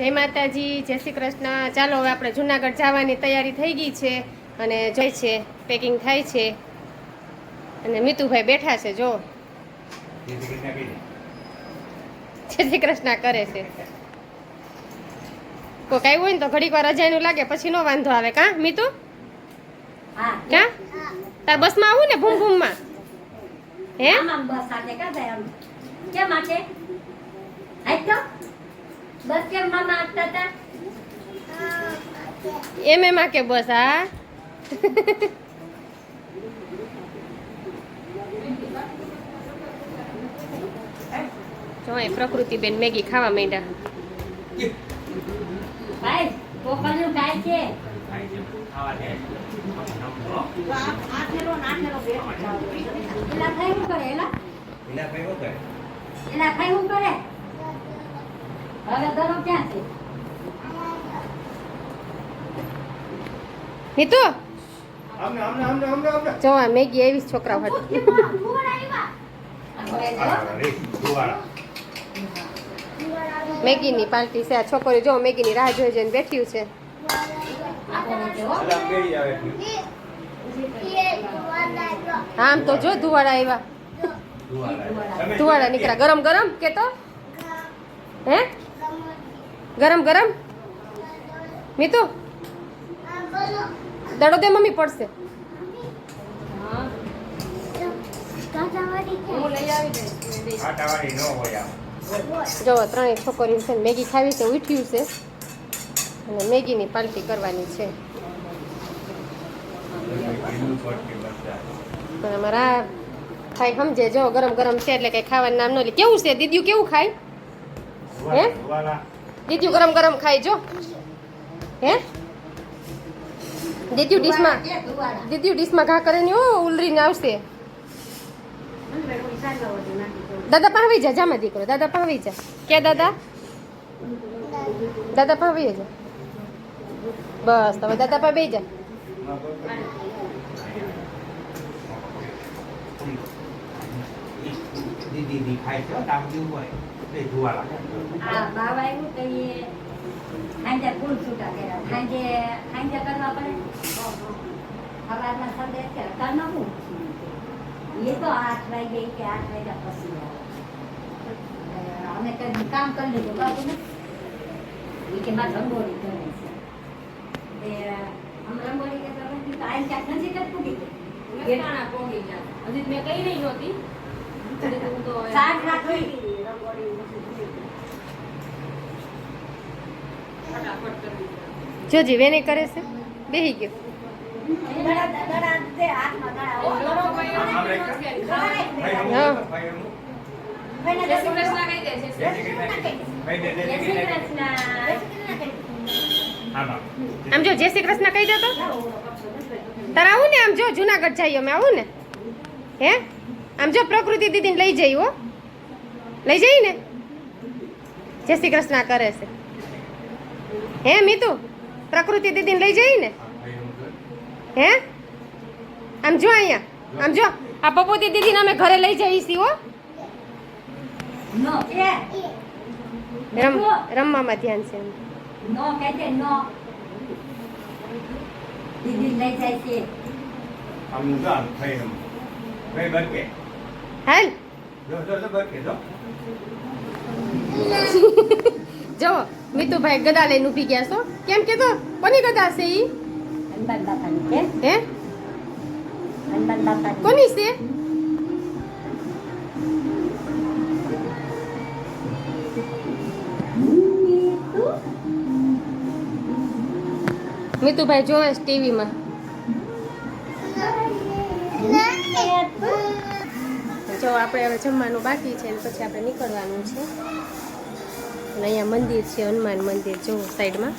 જય માતાજી જય શ્રી કૃષ્ણ. ચાલો હવે આપણે જુનાગઢ જવાની તૈયારી થઈ ગઈ છે અને જાય છે પેકિંગ થાય છે. અને મિતુભાઈ બેઠા છે જો. જય શ્રી કૃષ્ણ કરે છે. કોઈક આવ્યું હોય ને તો ઘડીક વાર અજાયનું લાગે પછી નો વાંધો આવે. કા મિતુ? હા. ક્યાં તાર બસમાં આવું ને ભૂમ ભૂમમાં? હે? બસ સાથે કા કેમ માટે આઈ તો? બસ કેમ મામા આપતા હતા? એમ એમાં કે બસ હા? જો એ પ્રકૃતિબેન મેગી ખાવા માંડ્યા. ભાઈ પોપરનું કાય છે. એલા ખાઈ હું કરે એલા? એલા ખાઈ હું કરે? દરો ક્યાં છે? નીતુ? જો મેગી એવી જ. છોકરાઓ હતી મેગીની પાર્ટી છે આ છોકરી જો મેગીની રાહ જોઈ જોઈને બેઠ્યું છે. આમ તો જો ધુવાડા આવ્યા ધુવાડા નીકળ્યા. ગરમ ગરમ કે તો હે? ગરમ ગરમ? મીતુ? દડો દે મમ્મી પડશે. જો ત્રણેય છોકરીઓ છે ને મેગી ખાવી છે ઉઠ્યું છે. અને મેગીની પાલટી કરવાની છે. અમારા ખાઈ સમજે જો ગરમ ગરમ છે એટલે કઈ ખાવાનું નામ ન લે. કેવું છે દીદીયું કેવું ખાય? હે? દીદીયું ગરમ ગરમ ખાઈ જો. હે? દીદીયું ડીશમાં દીદીયું ડીશમાં ઘા કરે ને ઉલરીને આવશે. દાદા પાવી જા જામાં દીકરો દાદા પાવી જા. કે દાદા? દાદા પાવી જા. બસ તમે દાદા પા બે જા. દીદી ખાય છે જેવું હોય? એટલે જોવા લાગે. આ બાવા એવું કહીએ સાંજે ફૂલ છૂટા કર્યા. સાંજે સાંજે કરવા પડે સવારના સંદેશ કે કર નાખું એ તો આઠ વાગે કે આઠ વાગ્યા પછી અમે કઈ કામ કરી લીધું બાબુ ને એ કે મારે રંગોળી કરવી છે. આમ રંગોળી કે તમે આ ક્યાંક નજીક જ પૂગી ગઈ. શાક રાખી જોજી વેને કરે છે બેહી ગયો દડા દડા દે હાથમાં દડા હા. ભાઈને જય શ્રી દસ- કૃષ્ણ. જય શ્રી કૃષ્ણ. આમ જો જય શ્રી કૃષ્ણ કહી દો તો તારે આવું ને આમ જો જુનાગઢ જઈએ અમે આવું ને હે આમ જો પ્રકૃતિ દીદીને લઈ જઈ હો. લઈ જઈ ને. જય શ્રી કૃષ્ણ કરે છે. હે મીતુ પ્રકૃતિ દીદીને લઈ જઈ ને? હે? આમ જો અહીંયા આમ જો. આ પપોતી દીદીને અમે ઘરે લઈ જઈ છીએ હો. રમ રમવામાં ધ્યાન છે એમ. નો કહે નો. દીદી લઈ જાય છે. હાલ. જો મિતુભાઈ ગદા લઈને ઊભી ગયા છો. કેમ કે તો કોની ગદા છે ઈ? હે? કોની છે? મિતુભાઈ જોવે ટીવીમાં. જો આપણે હવે જમવાનું બાકી છે ને પછી આપણે નીકળવાનું છે. અને અહીંયા મંદિર છે, હનુમાન મંદિર જો સાઈડમાં.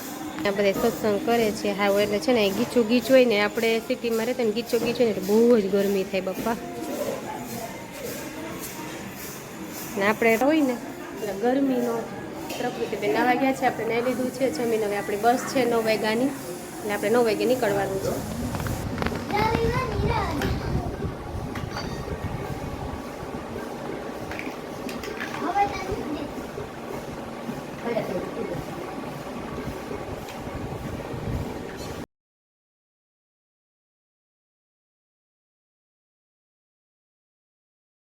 આ બધા સત્સંગ કરે છે, હાવ એટલે છે ને ગીચું ગીચ હોય ને આપણે સિટીમાં રહેતા ને ગીચો ગીચ હોય ને એટલે બહુ જ ગરમી થાય બાપા. ને આપણે હોય ને એટલે ગરમીનો પ્રકૃતિ બે નવા ગયા છે, આપણે નાઈ લીધું છે, જમીન હવે આપણી બસ છે નવ વાગ્યાની. એટલે આપણે નવ વાગે નીકળવાનું છે.